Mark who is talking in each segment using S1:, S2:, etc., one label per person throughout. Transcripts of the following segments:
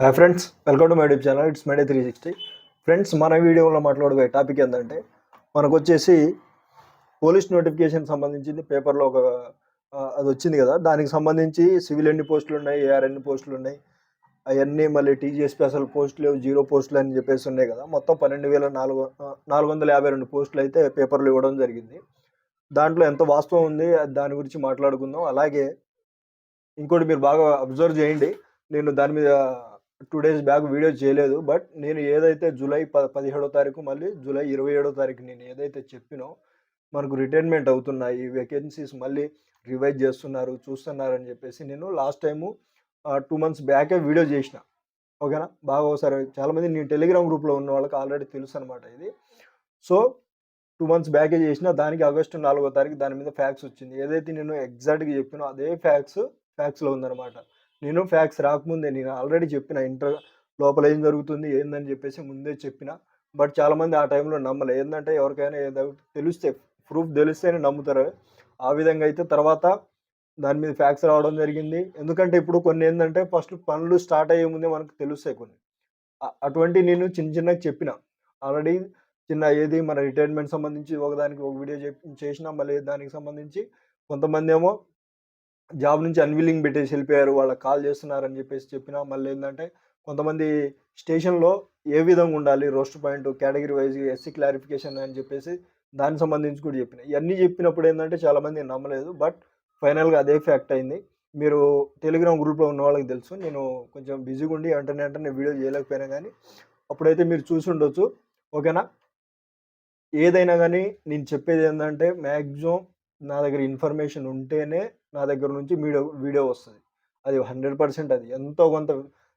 S1: Hi friends welcome to my YouTube channel it's my day three sixty friends మన వీడియోలో మాట్లాడబోయే topic ఏంటంటే మనకు వచ్చేసి పోలీస్ నోటిఫికేషన్ సంబంధించింది పేపర్లో ఒక అది వచ్చింది కదా. దానికి సంబంధించి సివిల్ ఎన్ని పోస్టులు ఉన్నాయి ఏఆర్ ఎన్ని పోస్టులు ఉన్నాయి అవన్నీ మళ్ళీ టీజీఎస్పీ అసలు పోస్టులు జీరో పోస్టులు అని చెప్పేసి ఉన్నాయి కదా. మొత్తం పన్నెండు వేల నాలుగు నాలుగు వందల యాభై రెండు పోస్టులు అయితే పేపర్లు ఇవ్వడం జరిగింది. దాంట్లో ఎంత వాస్తవం ఉంది అది దాని గురించి మాట్లాడుకుందాం. అలాగే ఇంకోటి మీరు బాగా అబ్జర్వ్ చేయండి. నేను దాని మీద టూ డేస్ బ్యాక్ వీడియో చేయలేదు బట్ నేను ఏదైతే జూలై ప పదిహేడో తారీఖు మళ్ళీ జూలై ఇరవై ఏడో తారీఖు నేను ఏదైతే చెప్పినో మనకు రిటైర్మెంట్ అవుతున్నాయి వేకెన్సీస్ మళ్ళీ రివైజ్ చేస్తున్నారు చూస్తున్నారని చెప్పేసి నేను లాస్ట్ టైము టూ మంత్స్ బ్యాకే వీడియో చేసిన. ఓకేనా బాగా ఒకసారి చాలామంది నేను టెలిగ్రామ్ గ్రూప్లో ఉన్న వాళ్ళకి ఆల్రెడీ తెలుసు అనమాట ఇది సో టూ మంత్స్ బ్యాకే చేసిన దానికి ఆగస్టు నాలుగో తారీఖు దాని మీద ఫ్యాక్స్ వచ్చింది. ఏదైతే నేను ఎగ్జాక్ట్గా చెప్పినో అదే ఫ్యాక్స్ ఫ్యాక్స్లో ఉందన్నమాట. నేను ఫ్యాక్స్ రాకముందే నేను ఆల్రెడీ చెప్పిన ఇంటర్ లోపల ఏం జరుగుతుంది ఏందని చెప్పేసి ముందే చెప్పిన. బట్ చాలామంది ఆ టైంలో నమ్మలే. ఏంటంటే ఎవరికైనా ఏదో తెలిస్తే ప్రూఫ్ తెలిస్తేనే నమ్ముతారు. ఆ విధంగా అయితే తర్వాత దాని మీద ఫ్యాక్స్ రావడం జరిగింది. ఎందుకంటే ఇప్పుడు కొన్ని ఏంటంటే ఫస్ట్ పనులు స్టార్ట్ అయ్యే ముందే మనకు తెలుస్తాయి కొన్ని. అటువంటి నేను చిన్న చిన్నగా చెప్పిన. ఆల్రెడీ చిన్న ఏది మన రిటైర్మెంట్ సంబంధించి ఒకదానికి ఒక వీడియో చేసిన మళ్ళీ దానికి సంబంధించి కొంతమంది ఏమో జాబ్ నుంచి అన్విల్లింగ్ పెట్టేసి వెళ్ళిపోయారు. వాళ్ళకి కాల్ చేస్తున్నారని చెప్పేసి చెప్పిన మళ్ళీ ఏంటంటే కొంతమంది స్టేషన్లో ఏ విధంగా ఉండాలి? Roster point category wise SC clarification అని చెప్పేసి దానికి సంబంధించి కూడా చెప్పిన. ఇవన్నీ చెప్పినప్పుడు ఏంటంటే చాలామంది నమ్మలేదు. బట్ ఫైనల్గా అదే ఫ్యాక్ట్ అయింది. మీరు టెలిగ్రామ్ గ్రూప్లో ఉన్న వాళ్ళకి తెలుసు. నేను కొంచెం బిజీగా ఉండి వెంటనే వెంటనే వీడియో చేయలేకపోయినా కానీ అప్పుడైతే మీరు చూసి ఉండొచ్చు. ఓకేనా? ఏదైనా కానీ నేను చెప్పేది ఏంటంటే మ్యాక్సిమం నా దగ్గర ఇన్ఫర్మేషన్ ఉంటేనే నా దగ్గర నుంచి వీడియో వీడియో వస్తుంది. అది హండ్రెడ్ పర్సెంట్ అది. ఎంతో కొంత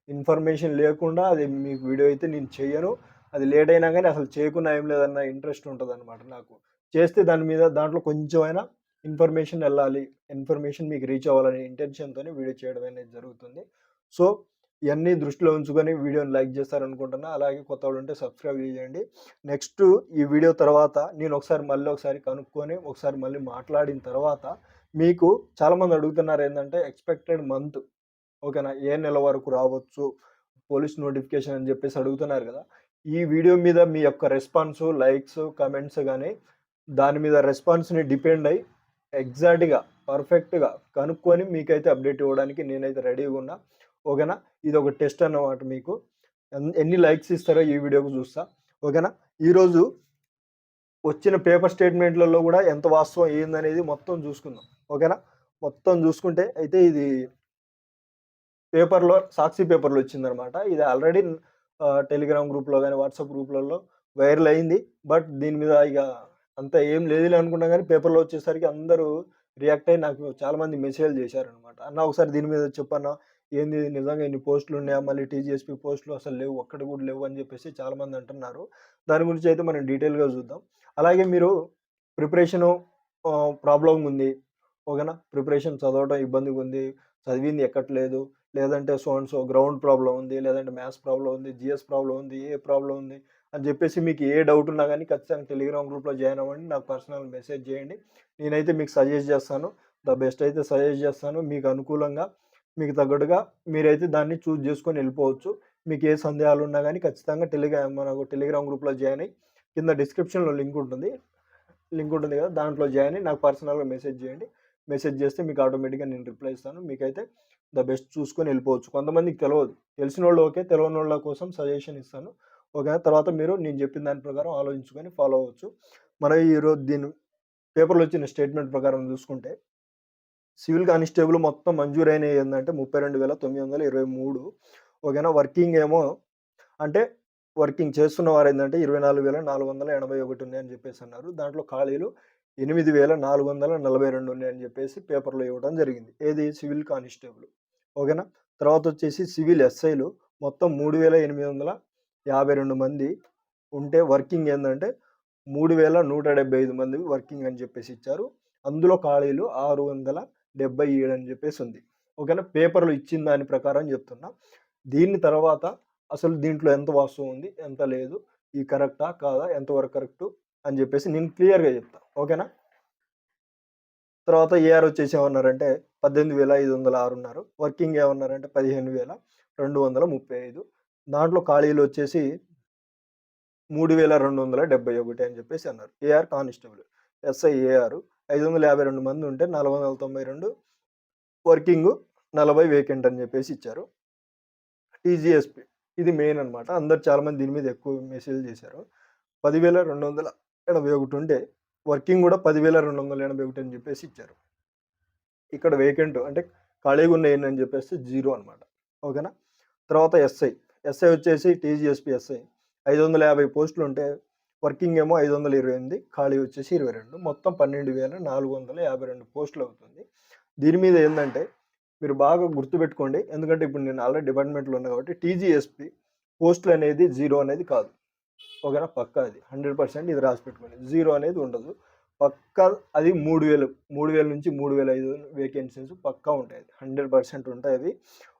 S1: ఇన్ఫర్మేషన్ లేకుండా అది మీకు వీడియో అయితే నేను చేయను అది లేట్ అయినా కానీ అసలు చేయకుండా ఏం లేదన్న ఇంట్రెస్ట్ ఉంటుంది అనమాట నాకు. చేస్తే దాని మీద దాంట్లో కొంచెమైనా ఇన్ఫర్మేషన్ వెళ్ళాలి ఇన్ఫర్మేషన్ మీకు రీచ్ అవ్వాలనే ఇంటెన్షన్తోనే వీడియో చేయడం అనేది జరుగుతుంది. సో ఇవన్నీ దృష్టిలో ఉంచుకొని వీడియోని లైక్ చేస్తారనుకుంటున్నా. అలాగే కొత్త వాళ్ళు ఉంటే సబ్స్క్రైబ్ చేయండి. నెక్స్ట్ ఈ వీడియో తర్వాత నేను ఒకసారి మళ్ళీ ఒకసారి కనుక్కొని ఒకసారి మళ్ళీ మాట్లాడిన తర్వాత మీకు చాలామంది అడుగుతున్నారు ఏంటంటే ఎక్స్పెక్టెడ్ మంత్. ఓకేనా? ఏ నెల వరకు రావచ్చు? పోలీస్ నోటిఫికేషన్ అని చెప్పేసి అడుగుతున్నారు కదా! ఈ వీడియో మీద మీ యొక్క రెస్పాన్స్ లైక్స్ కమెంట్స్ కానీ దాని మీద రెస్పాన్స్ని డిపెండ్ అయ్యి ఎగ్జాక్ట్గా పర్ఫెక్ట్గా కనుక్కొని మీకైతే అప్డేట్ ఇవ్వడానికి నేనైతే రెడీగా ఉన్నా. ఓకేనా? ఇది ఒక టెస్ట్ అన్నమాట మీకు. ఎన్- ఎన్ని లైక్స్ ఇస్తారో ఈ వీడియోకి చూస్తా. ఓకేనా? ఈరోజు వచ్చిన పేపర్ స్టేట్మెంట్లలో కూడా ఎంత వాస్తవం ఏందనేది మొత్తం చూసుకుందాం. ఓకేనా? మొత్తం చూసుకుంటే అయితే ఇది పేపర్లో సాక్షి పేపర్లో వచ్చిందనమాట ఇది ఆల్రెడీ టెలిగ్రామ్ గ్రూప్లో కానీ వాట్సాప్ గ్రూప్లలో వైరల్ అయింది. బట్ దీని మీద ఇక అంత ఏం లేదులే అనుకున్నా కానీ పేపర్లో వచ్చేసరికి అందరూ రియాక్ట్ అయ్యి నాకు చాలామంది మెసేజ్ చేశారనమాట అన్న ఒకసారి దీని మీద చెప్పన్నా ఏంది నిజంగా ఇన్ని పోస్టులు ఉన్నాయా? మళ్ళీ టీజీఎస్పీ పోస్టులు అసలు లేవు ఒక్కటి కూడా లేవు అని చెప్పేసి చాలామంది అంటున్నారు. దాని గురించి అయితే మనం డీటెయిల్గా చూద్దాం. అలాగే మీరు ప్రిపరేషను ప్రాబ్లం ఉంది. ఓకేనా? ప్రిపరేషన్ చదవడం ఇబ్బందిగా ఉంది. చదివింది ఎక్కట్లేదు. లేదంటే so and so ground problem ఉంది. లేదంటే మ్యాథ్స్ ప్రాబ్లం ఉంది. జిఎస్ ప్రాబ్లం ఉంది. ఏ ప్రాబ్లం ఉంది? అని చెప్పేసి మీకు ఏ డౌట్ ఉన్నా కానీ ఖచ్చితంగా టెలిగ్రామ్ గ్రూప్లో జాయిన్ అవ్వండి. నాకు పర్సనల్ మెసేజ్ చేయండి. నేనైతే మీకు సజెస్ట్ చేస్తాను. ద బెస్ట్ అయితే సజెస్ట్ చేస్తాను. మీకు అనుకూలంగా మీకు తగ్గట్టుగా మీరైతే దాన్ని చూస్ చేసుకొని వెళ్ళిపోవచ్చు. మీకు ఏ సందేహాలు ఉన్నా కానీ ఖచ్చితంగా టెలిగ్రామ్ మనకు టెలిగ్రామ్ గ్రూప్లో జాయిన్ అయ్యి కింద డిస్క్రిప్షన్లో లింక్ ఉంటుంది. లింక్ ఉంటుంది కదా? దాంట్లో జాయిన్ అయ్యి నాకు పర్సనల్గా మెసేజ్ చేయండి. మెసేజ్ చేస్తే మీకు ఆటోమేటిక్గా నేను రిప్లై ఇస్తాను. మీకైతే ద బెస్ట్ చూసుకొని వెళ్ళిపోవచ్చు. కొంతమందికి తెలియదు తెలిసిన వాళ్ళు ఓకే తెలియని వాళ్ళ కోసం సజెషన్ ఇస్తాను. ఓకే తర్వాత మీరు నేను చెప్పిన దాని ప్రకారం ఆలోచించుకొని ఫాలో అవ్వచ్చు. మన ఈరోజు దీని పేపర్లో వచ్చిన స్టేట్మెంట్ ప్రకారం చూసుకుంటే సివిల్ కానిస్టేబుల్ మొత్తం మంజూరైన ఏంటంటే ముప్పై రెండు వేల తొమ్మిది వందల ఇరవై మూడు. ఓకేనా? వర్కింగ్ ఏమో అంటే వర్కింగ్ చేస్తున్న వారు ఏంటంటే ఇరవై నాలుగు వేల నాలుగు వందల ఎనభై ఒకటి ఉన్నాయని చెప్పేసి అన్నారు. దాంట్లో ఖాళీలు ఎనిమిది వేల నాలుగు వందల నలభై రెండు ఉన్నాయని చెప్పేసి పేపర్లో ఇవ్వడం జరిగింది. ఏది? Civil constable. ఓకేనా? తర్వాత వచ్చేసి సివిల్ ఎస్ఐలు మొత్తం మూడు వేల ఎనిమిది వందల యాభై రెండు మంది ఉంటే వర్కింగ్ ఏంటంటే మూడు వేల నూట డెబ్బై ఐదు మంది వర్కింగ్ అని చెప్పేసి ఇచ్చారు. అందులో ఖాళీలు ఆరు వందల డెబ్బై ఏడు అని చెప్పేసి ఉంది. ఓకేనా? పేపర్లు ఇచ్చిన దాని ప్రకారం చెప్తున్నా. దీని తర్వాత అసలు దీంట్లో ఎంత వాస్తవం ఉంది? ఎంత లేదు? ఈ కరెక్టా? కాదా? ఎంతవరకు కరెక్టు? అని చెప్పేసి నేను క్లియర్గా చెప్తా. ఓకేనా? తర్వాత ఏఆర్ వచ్చేసి ఏమన్నారంటే పద్దెనిమిది వేల ఐదు వందల ఆరు ఉన్నారు. వర్కింగ్ ఏమన్నారంటే పదిహేను వేల రెండు వందల ముప్పై ఐదు. దాంట్లో ఖాళీలు వచ్చేసి మూడు వేల రెండు వందల డెబ్బై ఒకటి అని చెప్పేసి అన్నారు. ఏఆర్ కానిస్టేబుల్ ఎస్ఐ ఏఆర్ ఐదు వందల యాభై రెండు మంది ఉంటే నాలుగు వందల తొంభై రెండు వర్కింగ్ నలభై వేకెంట్ అని చెప్పేసి ఇచ్చారు. టీజీఎస్పి ఇది మెయిన్ అనమాట అందరు చాలామంది దీని మీద ఎక్కువ మెసేజ్ చేశారు. పదివేల రెండు వందల ఎనభై ఒకటి ఉంటే వర్కింగ్ కూడా పదివేల రెండు వందల ఎనభై ఒకటి అని చెప్పేసి ఇచ్చారు. ఇక్కడ వేకెంట్ అంటే ఖాళీగా ఉన్న ఏంటని చెప్పేసి జీరో అనమాట ఓకేనా? తర్వాత ఎస్ఐ. ఎస్ఐ వచ్చేసి టీజీఎస్పీ ఎస్ఐ. ఐదు వందల యాభై పోస్టులు ఉంటే వర్కింగ్ ఏమో ఐదు వందల ఇరవై ఎనిమిది ఖాళీ వచ్చేసి ఇరవై రెండు. మొత్తం పన్నెండు వేల నాలుగు వందల యాభై రెండు పోస్టులు అవుతుంది. దీని మీద ఏంటంటే మీరు బాగా గుర్తుపెట్టుకోండి. ఎందుకంటే ఇప్పుడు నేను ఆల్రెడీ డిపార్ట్మెంట్లో ఉన్నా కాబట్టి టీజీఎస్పీ పోస్టులు అనేది జీరో అనేది కాదు. ఓకేనా పక్కా అది హండ్రెడ్ పర్సెంట్ ఇది రాసి పెట్టుకోండి. జీరో అనేది ఉండదు. పక్కా అది మూడు వేలు మూడు వేల నుంచి మూడు వేల ఐదు వేకెన్సీస్ పక్కా ఉంటాయి. హండ్రెడ్ పర్సెంట్ ఉంటాయి అది.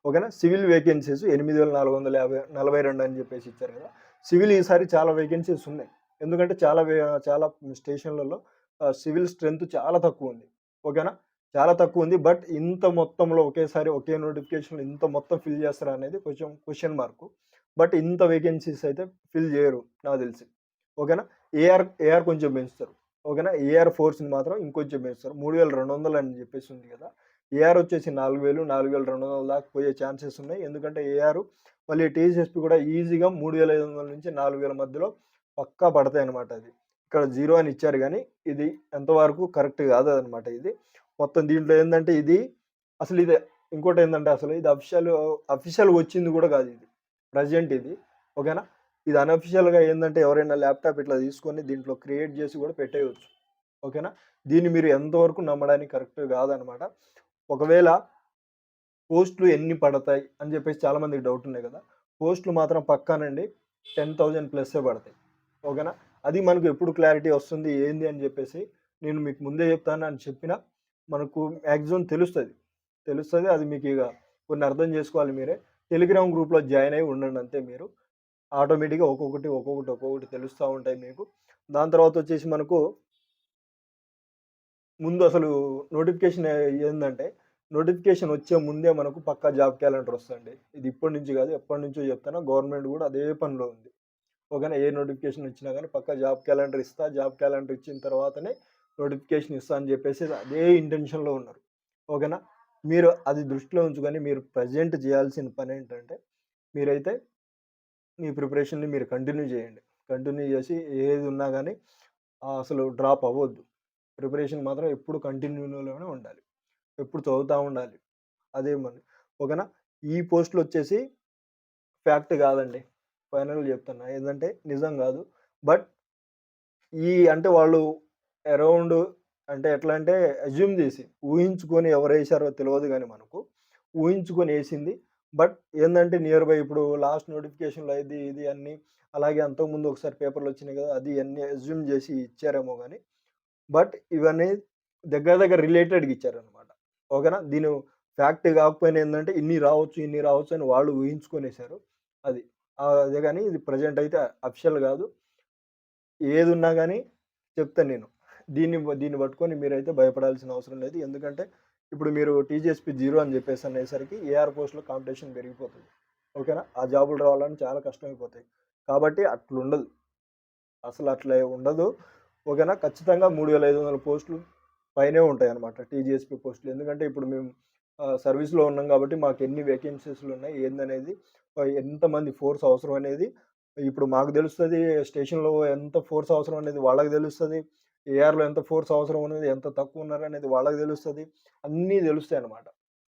S1: ఓకేనా సివిల్ వేకెన్సీస్ ఎనిమిది వేల నాలుగు వందల యాభై నలభై రెండు అని చెప్పేసి ఇచ్చారు కదా. సివిల్ ఈసారి చాలా వేకెన్సీస్ ఉన్నాయి. ఎందుకంటే చాలా వే చాలా స్టేషన్లలో సివిల్ స్ట్రెంత్ చాలా తక్కువ ఉంది. ఓకేనా చాలా తక్కువ ఉంది బట్ ఇంత మొత్తంలో ఒకేసారి ఒకే నోటిఫికేషన్ ఇంత మొత్తం ఫిల్ చేస్తారా అనేది కొంచెం క్వశ్చన్ మార్కు. బట్ ఇంత వేకెన్సీస్ అయితే ఫిల్ చేయరు నాకు తెలిసి. ఓకేనా? ఏఆర్ ఏఆర్ కొంచెం పెంచుతారు. ఓకేనా? ఏఆర్ ఫోర్స్ని మాత్రం ఇంకొంచెం పెంచుతారు. మూడు వేల రెండు వందలు అని చెప్పేసి ఉంది కదా? ఏఆర్ వచ్చేసి నాలుగు వేలు నాలుగు వేల రెండు వందల దాకా పోయే ఛాన్సెస్ ఉన్నాయి. ఎందుకంటే ఏఆర్ మళ్ళీ టీసీఎస్పీ కూడా ఈజీగా మూడు వేల ఐదు వందల నుంచి నాలుగు వేల మధ్యలో పక్కా పడతాయి అనమాట అది. ఇక్కడ జీరో అని ఇచ్చారు కానీ ఇది ఎంతవరకు కరెక్ట్ కాదు అనమాట ఇది. మొత్తం దీంట్లో ఏంటంటే ఇది అసలు ఇది ఇంకోటి ఏంటంటే అసలు ఇది అఫిషియల్ అఫీషియల్గా వచ్చింది కూడా కాదు ఇది. ప్రజెంట్ ఇది. ఓకేనా? ఇది అన్అఫిషియల్గా ఏంటంటే ఎవరైనా ల్యాప్టాప్ ఇట్లా తీసుకొని దీంట్లో క్రియేట్ చేసి కూడా పెట్టేయచ్చు. ఓకేనా? దీన్ని మీరు ఎంతవరకు నమ్మడానికి కరెక్ట్ కాదనమాట. ఒకవేళ పోస్టులు ఎన్ని పడతాయి అని చెప్పేసి చాలామందికి డౌట్ ఉన్నాయి కదా. పోస్టులు మాత్రం పక్కానండి టెన్ థౌజండ్ ప్లస్సే పడతాయి. ఓకేనా? అది మనకు ఎప్పుడు క్లారిటీ వస్తుంది ఏంది అని చెప్పేసి నేను మీకు ముందే చెప్తాను అని చెప్పిన మనకు మ్యాక్సిమం తెలుస్తుంది. తెలుస్తుంది అది మీకు ఇక కొన్ని అర్థం చేసుకోవాలి మీరే. టెలిగ్రామ్ గ్రూప్లో జాయిన్ అయి ఉండండి అంతే మీరు. ఆటోమేటిక్గా ఒక్కొక్కటి ఒక్కొక్కటి ఒక్కొక్కటి తెలుస్తూ ఉంటాయి మీకు. దాని తర్వాత వచ్చేసి మనకు ముందు అసలు నోటిఫికేషన్ ఏంటంటే నోటిఫికేషన్ వచ్చే ముందే మనకు పక్కా జాబ్ క్యాలెండర్ వస్తుంది ఇది ఇప్పటి నుంచి కాదు ఎప్పటి నుంచో చెప్తాను గవర్నమెంట్ కూడా అదే పనిలో ఉంది. ఓకేనా ఏ నోటిఫికేషన్ వచ్చినా కానీ పక్కా జాబ్ క్యాలెండర్ ఇస్తా జాబ్ క్యాలెండర్ ఇచ్చిన తర్వాతనే నోటిఫికేషన్ ఇస్తా అని చెప్పేసి అదే ఇంటెన్షన్లో ఉన్నారు. ఓకేనా? మీరు అది దృష్టిలో ఉంచుకొని మీరు ప్రజెంట్ చేయాల్సిన పని ఏంటంటే మీరైతే మీ ప్రిపరేషన్ని మీరు కంటిన్యూ చేయండి. కంటిన్యూ చేసి ఏది ఉన్నా కానీ అసలు డ్రాప్ అవ్వద్దు. ప్రిపరేషన్ మాత్రం ఎప్పుడు కంటిన్యూలోనే ఉండాలి. ఎప్పుడు చదువుతూ ఉండాలి. అదే మన ఓకేనా? ఈ పోస్టులు వచ్చేసి ఫ్యాక్ట్ కాదండి. ఫైనల్ చెప్తున్నా. ఏంటంటే నిజం కాదు. బట్ ఈ అంటే వాళ్ళు అరౌండ్ అంటే ఎట్లా అంటే అజ్యూమ్ చేసి ఊహించుకొని ఎవరు వేసారో తెలియదు కానీ మనకు. ఊహించుకొని వేసింది. బట్ ఏంటంటే నియర్ బై ఇప్పుడు లాస్ట్ నోటిఫికేషన్లో ఇది ఇది అన్నీ అలాగే అంతకుముందు ఒకసారి పేపర్లు వచ్చినాయి కదా అది అన్నీ అజ్యూమ్ చేసి ఇచ్చారేమో కానీ బట్ ఇవన్నీ దగ్గర దగ్గర రిలేటెడ్గా ఇచ్చారనమాట ఓకేనా? దీని ఫ్యాక్ట్ కాకపోయినా ఏంటంటే ఇన్ని రావచ్చు ఇన్ని రావచ్చు అని వాళ్ళు ఊహించుకొనేసారు అది. అదే కానీ ఇది ప్రజెంట్ అయితే అఫిషియల్ కాదు. ఏది ఉన్నా కానీ చెప్తాను నేను. దీన్ని దీన్ని పట్టుకొని మీరైతే భయపడాల్సిన అవసరం లేదు. ఎందుకంటే ఇప్పుడు మీరు టీజీఎస్పీ జీరో అని చెప్పేసి అనేసరికి ఏఆర్ పోస్ట్లో కాంపిటీషన్ పెరిగిపోతుంది. ఓకేనా? ఆ జాబులు రావాలని చాలా కష్టమైపోతాయి. కాబట్టి అట్లుండదు. అసలు అట్లా ఉండదు. ఓకేనా? ఖచ్చితంగా మూడు వేల ఐదు వందల పోస్టులు పైనే ఉంటాయి అనమాట టీజీఎస్పీ పోస్టులు. ఎందుకంటే ఇప్పుడు మేము సర్వీస్లో ఉన్నాం కాబట్టి మాకు ఎన్ని వేకెన్సీస్లు ఉన్నాయి ఏందనేది ఎంతమంది ఫోర్స్ అవసరం అనేది ఇప్పుడు మాకు తెలుస్తుంది స్టేషన్లో ఎంత ఫోర్స్ అవసరం అనేది వాళ్ళకి తెలుస్తుంది. ఏఆర్లో ఎంత ఫోర్స్ అవసరం అనేది ఎంత తక్కువ ఉన్నారు అనేది వాళ్ళకి తెలుస్తుంది. అన్నీ తెలుస్తాయి అనమాట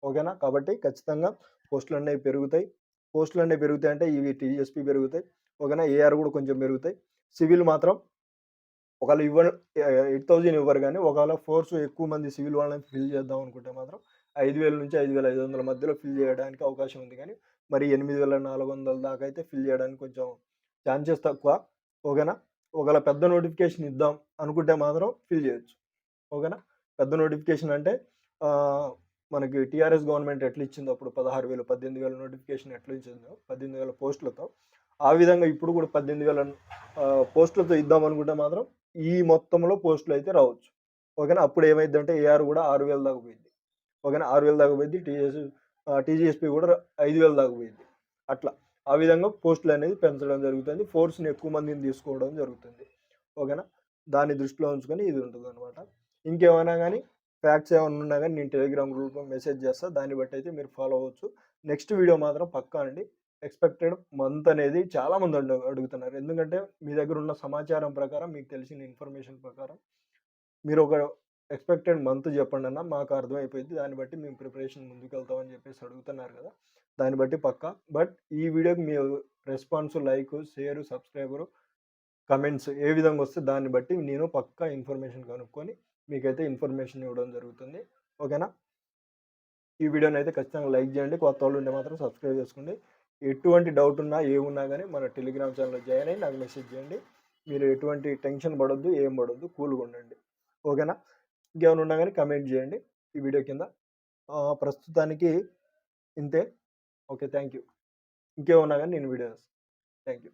S1: ఓకేనా? కాబట్టి ఖచ్చితంగా పోస్టులు అనేవి పెరుగుతాయి. పోస్టులు అనేవి పెరుగుతాయి అంటే ఇవి టీఎస్పీ పెరుగుతాయి. ఓకేనా? ఏఆర్ కూడా కొంచెం పెరుగుతాయి. సివిల్ మాత్రం ఒకవేళ ఇవ్వ ఎయిట్ థౌజండ్ ఇవ్వరు కానీ ఒకవేళ ఫోర్స్ ఎక్కువ మంది సివిల్ వాళ్ళని ఫిల్ చేద్దాం అనుకుంటే మాత్రం ఐదు వేల నుంచి ఐదు వేల ఐదు వందల మధ్యలో ఫిల్ చేయడానికి అవకాశం ఉంది కానీ మరి ఎనిమిది వేల నాలుగు వందల దాకా అయితే ఫిల్ చేయడానికి కొంచెం ఛాన్సెస్ తక్కువ. ఓకేనా? ఒకవేళ పెద్ద నోటిఫికేషన్ ఇద్దాం అనుకుంటే మాత్రం ఫిల్ చేయొచ్చు. ఓకేనా? పెద్ద నోటిఫికేషన్ అంటే మనకి టీఆర్ఎస్ గవర్నమెంట్ ఎట్లా ఇచ్చిందో అప్పుడు పదహారు వేలు పద్దెనిమిది వేల నోటిఫికేషన్ ఎట్లా ఇచ్చిందో పద్దెనిమిది వేల పోస్టులతో ఆ విధంగా ఇప్పుడు కూడా పద్దెనిమిది వేల పోస్టులతో ఇద్దాం అనుకుంటే మాత్రం ఈ మొత్తంలో పోస్టులు అయితే రావచ్చు. ఓకేనా? అప్పుడు ఏమైందంటే ఏఆర్ కూడా ఆరు వేల దాకా పోయింది. ఓకేనా? ఆరు వేల దాకా పోయింది టీజీఎస్ టీజీఎస్పీ కూడా ఐదు వేల దాకా పోయింది. అట్లా. ఆ విధంగా పోస్టులు అనేది పెంచడం జరుగుతుంది. ఫోర్స్ని ఎక్కువ మందిని తీసుకోవడం జరుగుతుంది. ఓకేనా? దాన్ని దృష్టిలో ఉంచుకొని ఇది ఉంటుంది అనమాట ఇంకేమైనా కానీ ఫ్యాక్ట్స్ ఏమైనా ఉన్నా కానీ నేను టెలిగ్రామ్ గ్రూప్లో మెసేజ్ చేస్తా. దాన్ని బట్టి అయితే మీరు ఫాలో అవ్వచ్చు. నెక్స్ట్ వీడియో మాత్రం పక్కా అండి. ఎక్స్పెక్టెడ్ మంత్ అనేది చాలామంది అడు అడుగుతున్నారు. ఎందుకంటే మీ దగ్గర ఉన్న సమాచారం ప్రకారం మీకు తెలిసిన ఇన్ఫర్మేషన్ ప్రకారం మీరు ఒక ఎక్స్పెక్టెడ్ మంత్ చెప్పండి అన్న మాకు అర్థమైపోయింది. దాన్ని బట్టి మేము ప్రిపరేషన్ ముందుకు వెళ్తామని చెప్పేసి అడుగుతున్నారు కదా! దాన్ని బట్టి పక్కా. బట్ ఈ వీడియోకి మీ response like share subscriber comments ఏ విధంగా వస్తే దాన్ని బట్టి నేను పక్కా ఇన్ఫర్మేషన్ కనుక్కొని మీకైతే ఇన్ఫర్మేషన్ ఇవ్వడం జరుగుతుంది. ఓకేనా? ఈ వీడియోని అయితే ఖచ్చితంగా లైక్ చేయండి. కొత్త వాళ్ళు ఉంటే మాత్రం సబ్స్క్రైబ్ చేసుకోండి. ఎటువంటి డౌట్ ఉన్నా ఏమున్నా కానీ మన టెలిగ్రామ్ ఛానల్లో జాయిన్ అయ్యి నాకు మెసేజ్ చేయండి. మీరు ఎటువంటి టెన్షన్ పడొద్దు ఏం పడొద్దు కూల్గా ఉండండి. ఓకేనా? ఇంకేమైనా ఉన్నా కానీ కమెంట్ చేయండి ఈ వీడియో కింద. ప్రస్తుతానికి ఇంతే. ఓకే థ్యాంక్ యూ ఇంకేమన్నా కానీ నేను వీడియో థ్యాంక్ యూ